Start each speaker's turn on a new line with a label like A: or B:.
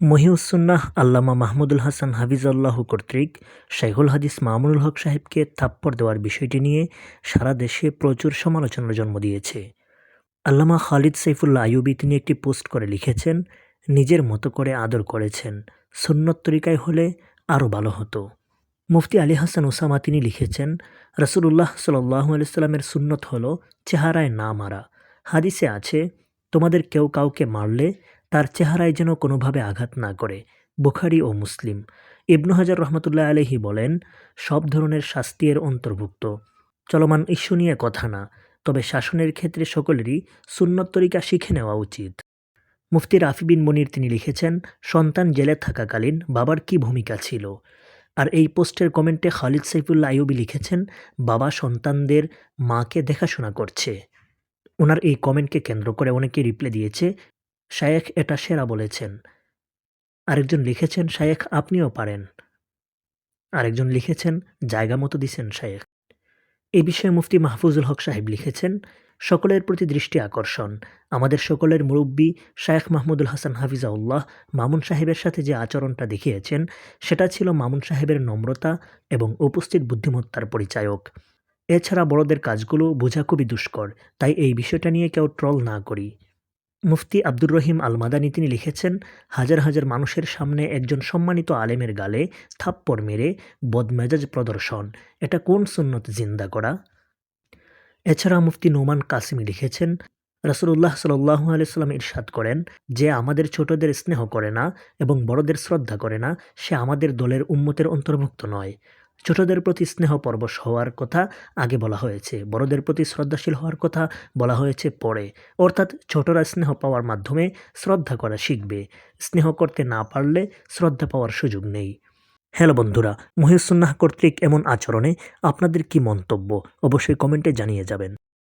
A: মহিউসুন্নাহ আল্লামা মাহমুদুল হাসান হাফিজাল্লাহ কর্তৃক শাইখুল হাদিস মামুনুল হক সাহেবকে থাপ্পড় দেওয়ার বিষয়টি নিয়ে সারা দেশে প্রচুর সমালোচনার জন্ম দিয়েছে। আল্লামা খালিদ সাইফুল্লাহ আইয়ুবী তিনি একটি পোস্ট করে লিখেছেন, নিজের মতো করে আদর করেছেন, সুন্নত তরিকায় হলে আরও ভালো হতো। মুফতি আলী হাসান ওসামা তিনি লিখেছেন রসুল্লাহ সাল্লাহ আলাইস্লামের সুন্নত হলো চেহারায় না মারা। হাদিসে আছে, তোমাদের কেউ কাউকে মারলে তার চেহারায় যেন কোনোভাবে আঘাত না করে, বুখারি ও মুসলিম। ইবনু হাজার রহমতুল্লাহ আলহি বলেন, সব ধরনের শাস্তি এর অন্তর্ভুক্ত। চলমান ইস্যু নিয়ে কথা না, তবে শাসনের ক্ষেত্রে সকলেরই সুন্নত তরিকা শিখে নেওয়া উচিত। মুফতি রাফি বিন মনির তিনি লিখেছেন, সন্তান জেলে থাকাকালীন বাবার কি ভূমিকা ছিল? আর এই পোস্টের কমেন্টে খালিদ সাইফুল্লাহ আইয়ুবি লিখেছেন, বাবা সন্তানদের মাকে দেখাশোনা করছে। ওনার এই কমেন্টকে কেন্দ্র করে অনেকে রিপ্লাই দিয়েছে শায়েখ এটা সেরা বলেছেন। আরেকজন লিখেছেন, শায়েখ, আপনিও পারেন। আরেকজন লিখেছেন, জায়গা মতো দিছেন শায়েখ। এই বিষয়ে মুফতি মাহফুজুল হক সাহেব লিখেছেন, সকলের প্রতি দৃষ্টি আকর্ষণ। আমাদের সকলের মুরব্বী শায়েখ মাহমুদুল হাসান হাফিজাউল্লাহ মামুন সাহেবের সাথে যে আচরণটা দেখিয়েছেন, সেটা ছিল মামুন সাহেবের নম্রতা এবং উপস্থিত বুদ্ধিমত্তার পরিচায়ক। এছাড়া বড়দের কাজগুলো বোঝা খুবই দুষ্কর, তাই এই বিষয়টা নিয়ে কেউ ট্রল না করি। মুফতি আব্দুর রহিম আল মাদানি তিনি লিখেছেন, হাজার হাজার মানুষের সামনে একজন সম্মানিত আলেমের গালে থাপ্পড় মেরে বদমেজাজ প্রদর্শন। এটা কোন সুন্নত জিন্দা করা? এছাড়া মুফতি নোমান কাসিমি লিখেছেন রাসুল্লাহ সাল্লাহ আলাইসাল্লাম ইরশাদ করেন, যে আমাদের ছোটদের স্নেহ করে না এবং বড়দের শ্রদ্ধা করে না, সে আমাদের দলের উম্মতের অন্তর্ভুক্ত নয়। ছোটদের প্রতি স্নেহ পরবশ হওয়ার কথা আগে বলা হয়েছে, বড়দের প্রতি শ্রদ্ধাশীল হওয়ার কথা বলা হয়েছে পরে। অর্থাৎ ছোটরা স্নেহ পাওয়ার মাধ্যমে শ্রদ্ধা করা শিখবে। স্নেহ করতে না পারলে শ্রদ্ধা পাওয়ার সুযোগ নেই। হ্যালো বন্ধুরা মহিউসুন্নাহ কর্তৃক এমন আচরণে আপনাদের কি মন্তব্য? অবশ্যই কমেন্টে জানিয়ে যাবেন।